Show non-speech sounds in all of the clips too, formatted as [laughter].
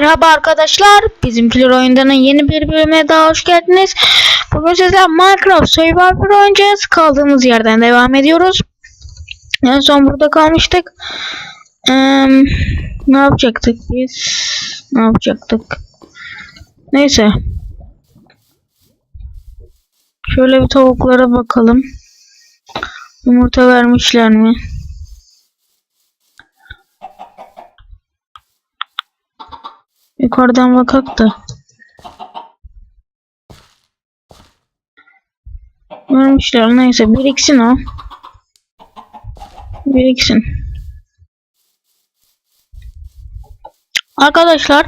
Merhaba arkadaşlar. Bizimkiler oyundanın yeni bir bölümüne daha hoş geldiniz. Bugün sizler Minecraft Survivor oynayacağız. Kaldığımız yerden devam ediyoruz. En son burada kalmıştık. Eee, ne yapacaktık biz? Ne yapacaktık? Neyse. Şöyle bir tavuklara bakalım. Yumurta vermişler mi? Yukarıdan bakak da. Vermişler neyse biriksin o. Biriksin. Arkadaşlar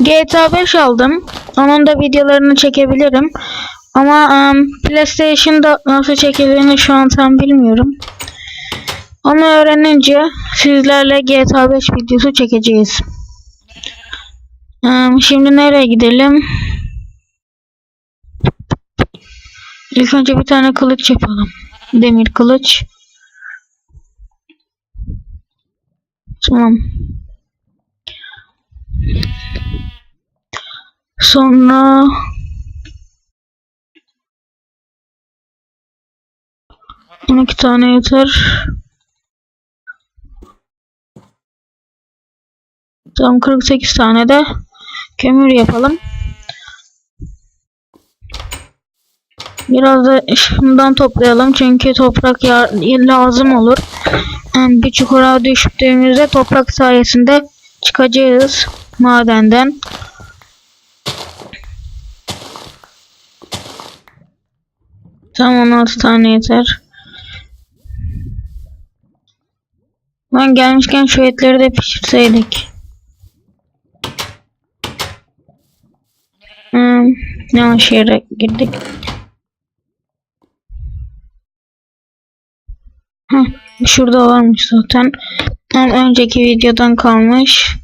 GTA 5 aldım. Onun da videolarını çekebilirim. Ama em, PlayStation'da nasıl çekildiğini şu an tam bilmiyorum. Onu öğrenince sizlerle GTA 5 videosu çekeceğiz. Şimdi nereye gidelim? İlk önce bir tane kılıç yapalım. Demir kılıç. Tamam. Sonra 12 tane yeter. Tam 48 tane de kömür yapalım. Biraz da şundan toplayalım çünkü toprak ya lazım olur. Yani bir çukura düştüğümüzde toprak sayesinde çıkacağız madenden. Tam 16 tane yeter. Ben gelmişken şu etleri de pişirseydik. Hmm, yanlış yere girdik. Heh, şurada varmış zaten. Hem önceki videodan kalmış.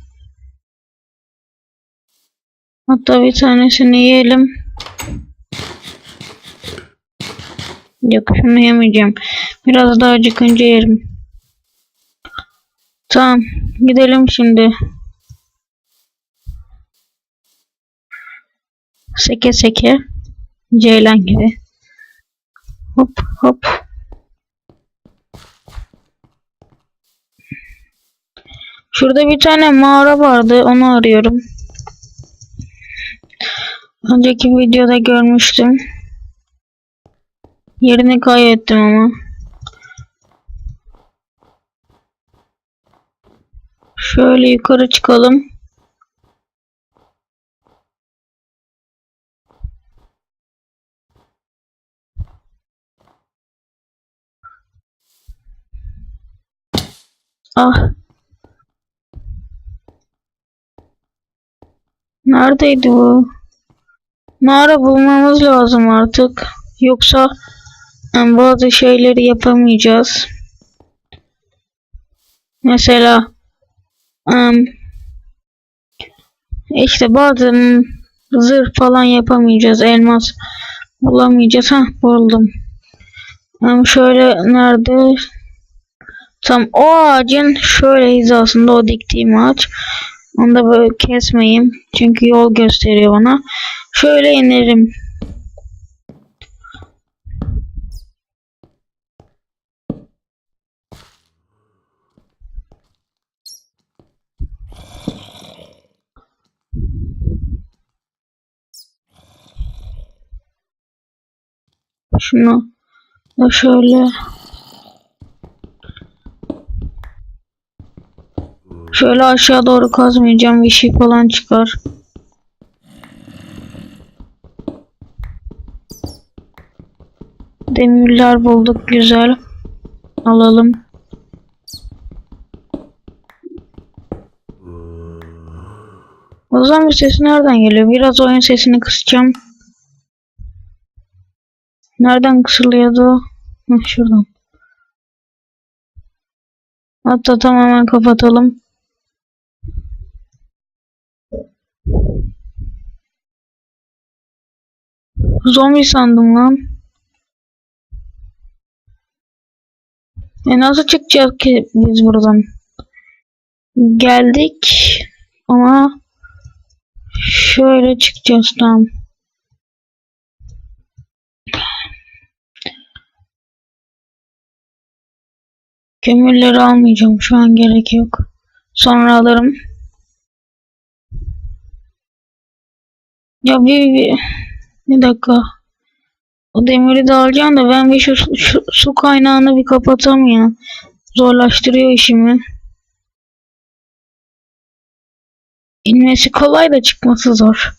Hatta bir tanesini yiyelim. Yok şunu yemeyeceğim. Biraz daha acıkınca yerim. Tamam. Gidelim şimdi. Seke seke. Ceylan gibi. Hop hop. Şurada bir tane mağara vardı. Onu arıyorum. Önceki videoda görmüştüm. Yerini kaybettim ama. Şöyle yukarı çıkalım. Ah. Neredeydi bu? Mağara bulmamız lazım artık. Yoksa bazı şeyleri yapamayacağız. Mesela işte bazı em, zırh falan yapamayacağız. Elmas bulamayacağız. Hah buldum. Em, şöyle nerede? Tam o ağacın şöyle hizasında o diktiğim ağaç. Onu da böyle kesmeyeyim. Çünkü yol gösteriyor bana. Şöyle inerim. Şunu da şöyle Şöyle aşağı doğru kazmayacağım bir şey falan çıkar. Demirler bulduk güzel. Alalım. O zaman sesi nereden geliyor? Biraz oyun sesini kısacağım. Nereden kısılıyordu? Şuradan. Hatta tamamen kapatalım. Zombi sandım lan. E nasıl çıkacağız ki biz buradan? Geldik ama Şöyle çıkacağız tamam. Kömürleri almayacağım. Şu an gerek yok. Sonra alırım. Ya bir, bir, bir dakika. O demiri de alacağım da ben bir şu, şu su kaynağını bir kapatam ya. Zorlaştırıyor işimi. İnmesi kolay da çıkması zor.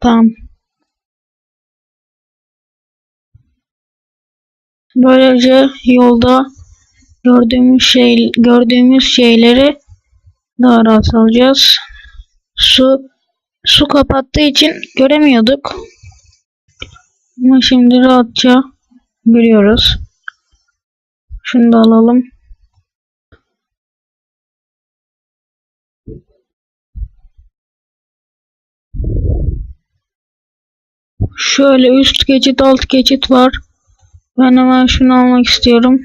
Tamam. Böylece yolda gördüğümüz şey gördüğümüz şeyleri daha rahat alacağız. Su su kapattığı için göremiyorduk. Ama şimdi rahatça görüyoruz. Şunu da alalım. Şöyle üst geçit alt geçit var. Ben hemen şunu almak istiyorum.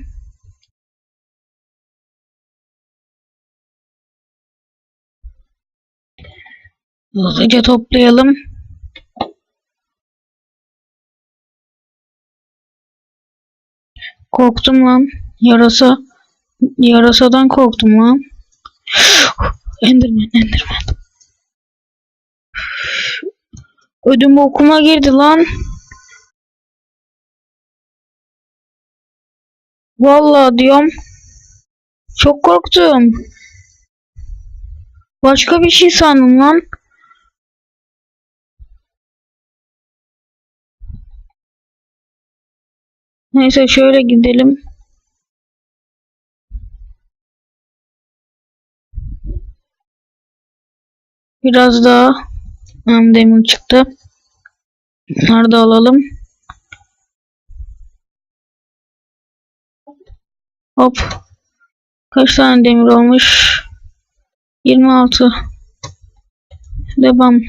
Hızlıca toplayalım. Korktum lan. Yarasa. Yarasadan korktum lan. Enderman, Enderman. Ödüm okuma girdi lan. Vallahi diyorum. Çok korktum. Başka bir şey sandım lan. Neyse şöyle gidelim. Biraz daha hem demir çıktı. Da alalım. Hop. Kaç tane demir olmuş? 26. Devam.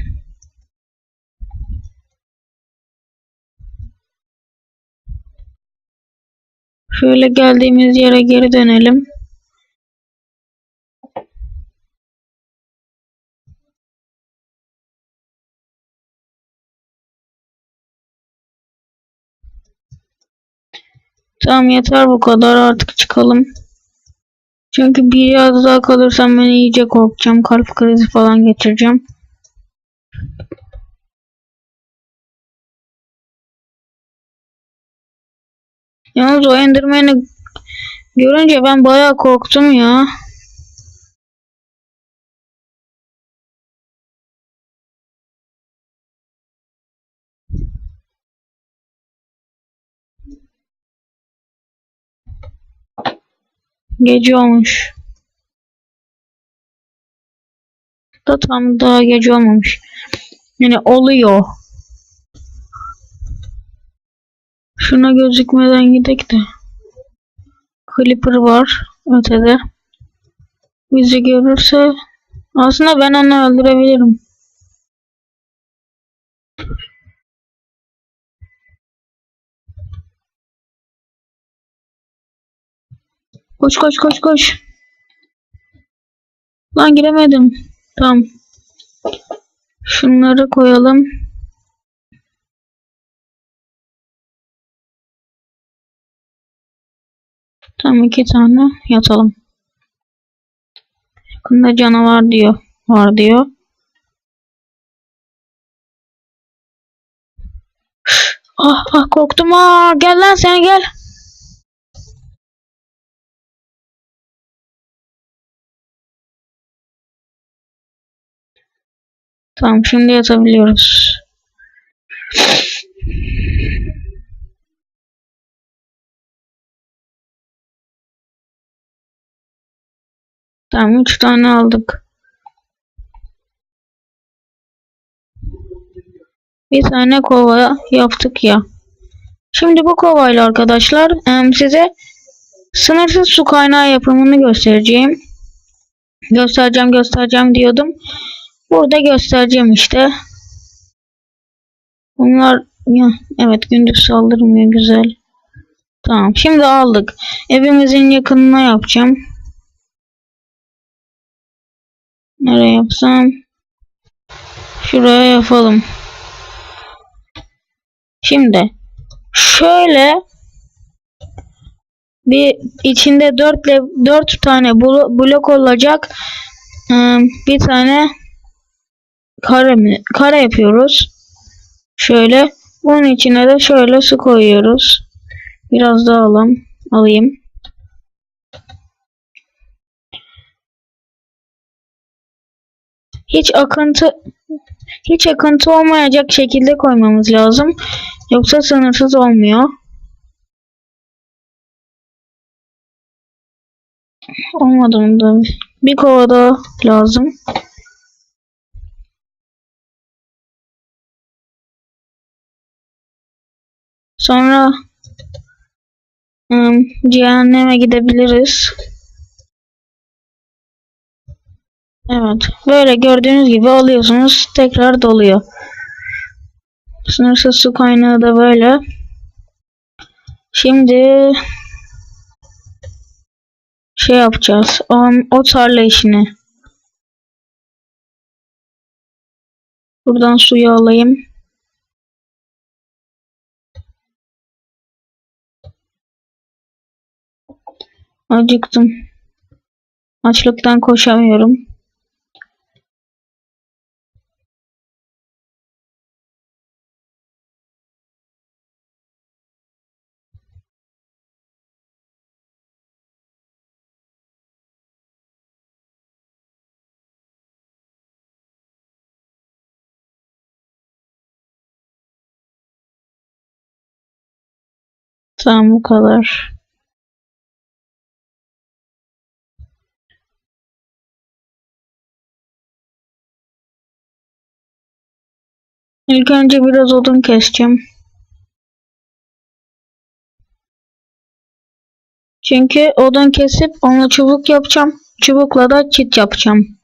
Şöyle geldiğimiz yere geri dönelim. Tamam yeter bu kadar artık çıkalım. Çünkü biraz daha kalırsam ben iyice korkacağım. Kalp krizi falan geçireceğim. Yalnız o Enderman'i görünce ben bayağı korktum ya. Gece olmuş. Da tam daha gece olmamış. Yani oluyor. Şuna gözükmeden gidek de. Clipper var ötede. Bizi görürse aslında ben onu öldürebilirim. Koş koş koş koş. Lan giremedim. Tamam. Şunları koyalım. Tam iki tane yatalım. Yakında canavar diyor. Var diyor. Ah ah korktum ah gel lan sen gel. Tamam şimdi yatabiliyoruz. Tamam 3 tane aldık. Bir tane kova yaptık ya. Şimdi bu kovayla arkadaşlar size sınırsız su kaynağı yapımını göstereceğim. Göstereceğim göstereceğim diyordum. Burada göstereceğim işte. Bunlar Ya, evet gündüz saldırmıyor güzel. Tamam şimdi aldık. Evimizin yakınına yapacağım. Nereye yapsam? Şuraya yapalım. Şimdi şöyle bir içinde 4 4 tane blo- blok olacak ıı, bir tane kare mi kare yapıyoruz. Şöyle bunun içine de şöyle su koyuyoruz. Biraz daha alalım. Alayım. Hiç akıntı hiç akıntı olmayacak şekilde koymamız lazım. Yoksa sınırsız olmuyor. Olmadı mı bir kova daha lazım. Sonra ım, cehenneme gidebiliriz. Evet. Böyle gördüğünüz gibi alıyorsunuz. Tekrar doluyor. Sınırsız su kaynağı da böyle. Şimdi şey yapacağız. O, o tarla işini. Buradan suyu alayım. Acıktım. Açlıktan koşamıyorum. Tamam bu kadar. İlk önce biraz odun keseceğim. Çünkü odun kesip onu çubuk yapacağım. Çubukla da çit yapacağım.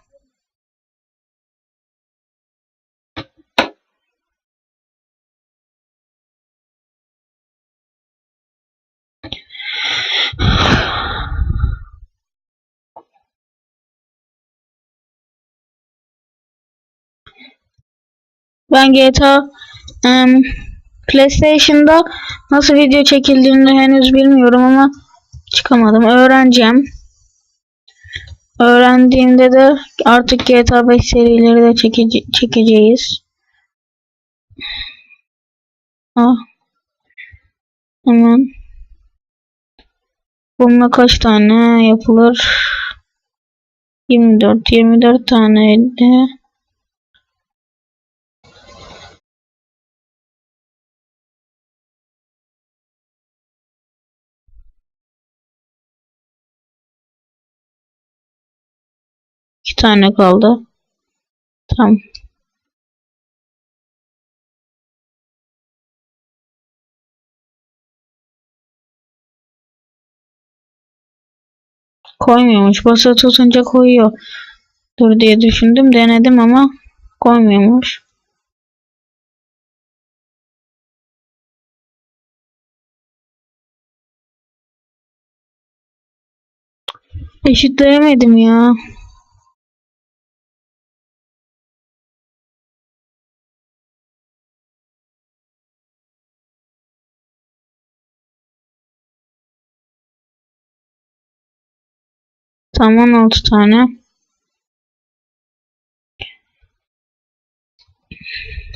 Ben GTA em, PlayStation'da nasıl video çekildiğini henüz bilmiyorum ama çıkamadım. Öğreneceğim. Öğrendiğimde de artık GTA 5 serileri de çekece çekeceğiz. Ah. Hemen. Bununla kaç tane yapılır? 24. 24 taneydi. İki tane kaldı. Tamam. Koymuyormuş. Basılı tutunca koyuyor. Dur diye düşündüm. Denedim ama koymuyormuş. Eşitleyemedim ya. Tamam 16 tane.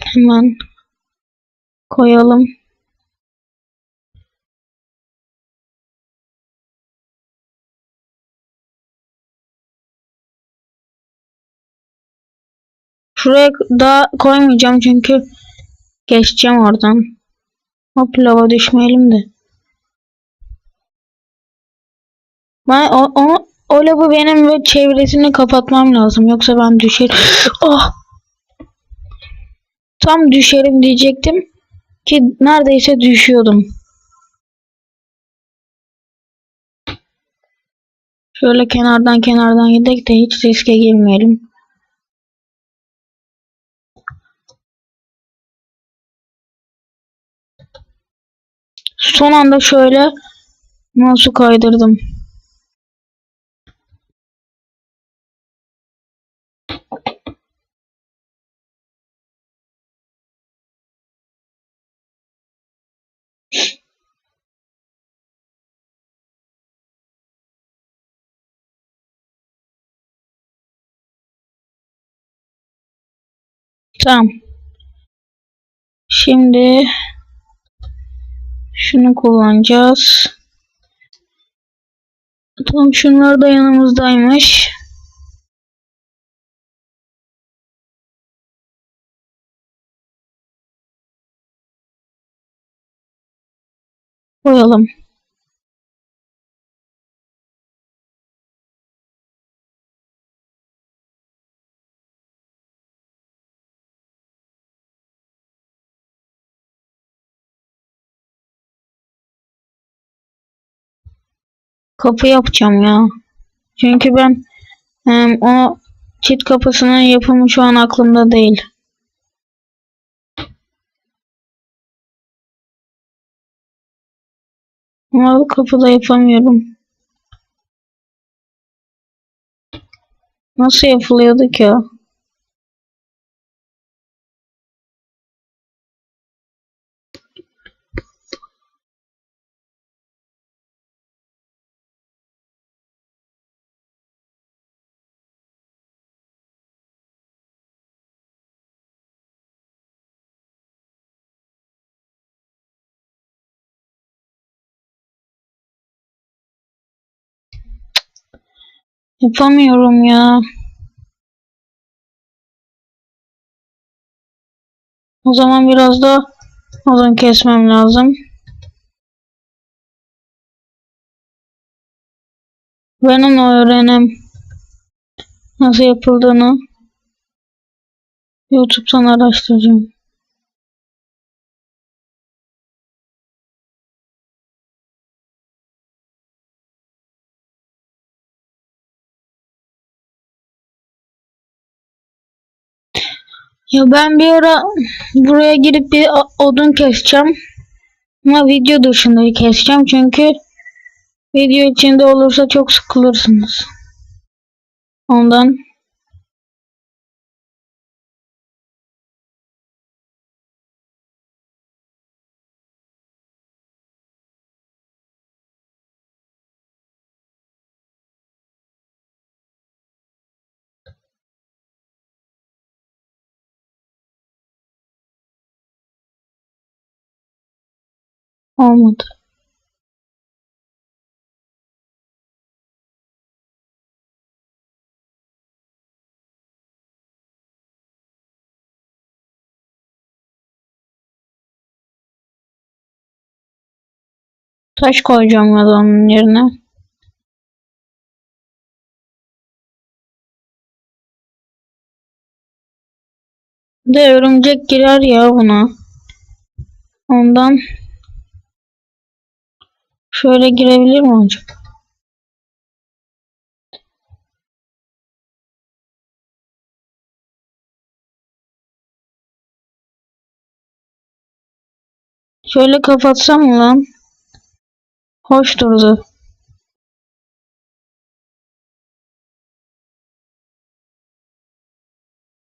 Hemen koyalım. Şuraya daha koymayacağım çünkü geçeceğim oradan. Hop lava düşmeyelim de. Ben o, o, o lavı benim ve çevresini kapatmam lazım. Yoksa ben düşerim. Oh! Tam düşerim diyecektim ki neredeyse düşüyordum. Şöyle kenardan kenardan gidek de hiç riske girmeyelim. Son anda şöyle mouse'u kaydırdım. Tamam. Şimdi şunu kullanacağız. Tamam şunlar da yanımızdaymış. Koyalım. Kapı yapacağım ya. Çünkü ben em, o çit kapısının yapımı şu an aklımda değil. Ama kapıda yapamıyorum. Nasıl yapılıyordu ki o? Yapamıyorum ya. O zaman biraz da odun kesmem lazım. Ben onu öğrenem. Nasıl yapıldığını YouTube'dan araştıracağım. Ya ben bir ara buraya girip bir odun keseceğim. Ama video dışında keseceğim çünkü video içinde olursa çok sıkılırsınız. Ondan olmadı. Taş koyacağım ya da onun yerine. De örümcek girer ya buna. Ondan şöyle girebilir mi acaba? Şöyle kapatsam lan? Hoş durdu.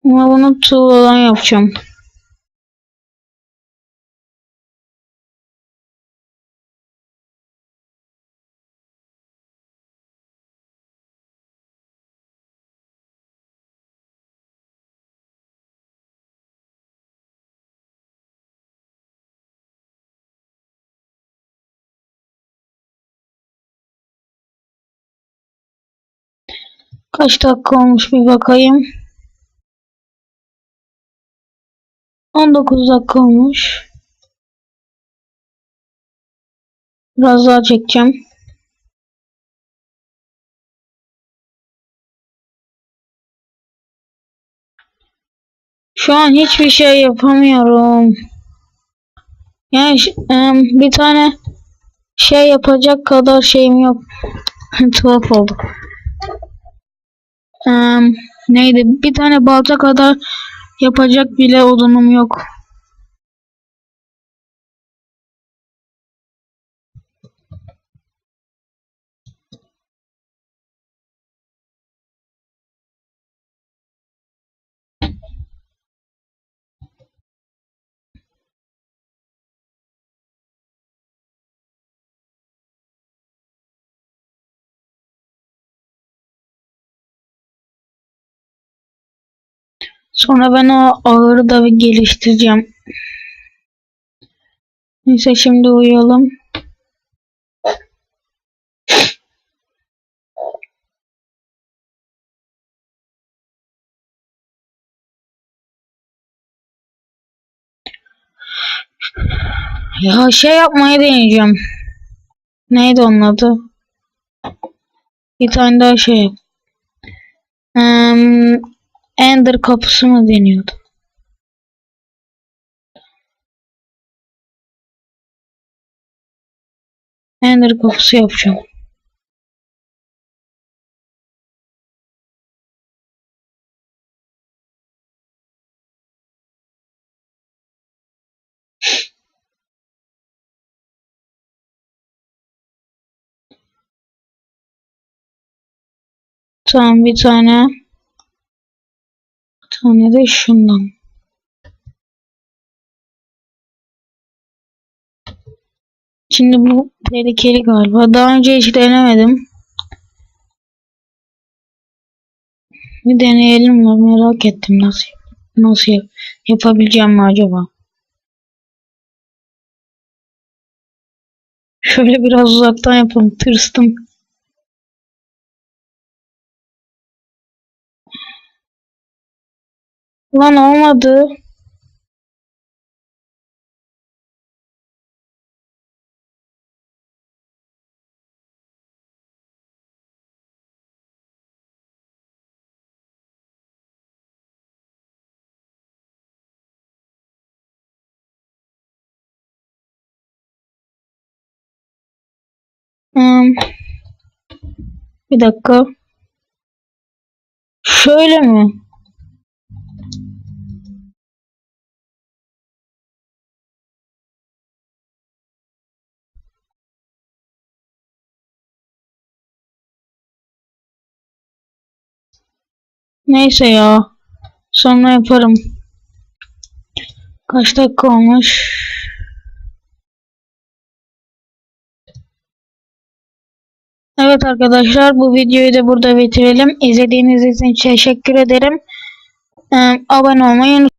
Ama bunu tuğladan yapacağım. Kaç dakika olmuş bir bakayım. 19 dakika olmuş. Biraz daha çekeceğim. Şu an hiçbir şey yapamıyorum. Yani bir tane şey yapacak kadar şeyim yok. [laughs] Tuhaf oldu. Em, neydi? Bir tane balta kadar yapacak bile odunum yok. Sonra ben o ağırı da bir geliştireceğim. Neyse şimdi uyuyalım. Ya şey yapmayı deneyeceğim. Neydi onun adı? Bir tane daha şey. Hmm, Ender kapısı mı deniyordu? Ender kapısı yapacağım. Tamam bir tane. Tane de şundan. Şimdi bu tehlikeli galiba. Daha önce hiç denemedim. Bir deneyelim mi? Merak ettim nasıl nasıl yap yapabileceğim mi acaba? Şöyle biraz uzaktan yapalım. Tırstım. Lan olmadı. Hmm. Bir dakika. Şöyle mi? Neyse ya. Sonra yaparım. Kaç dakika olmuş? Evet arkadaşlar bu videoyu da burada bitirelim. İzlediğiniz için teşekkür ederim. Ee, abone olmayı unutmayın.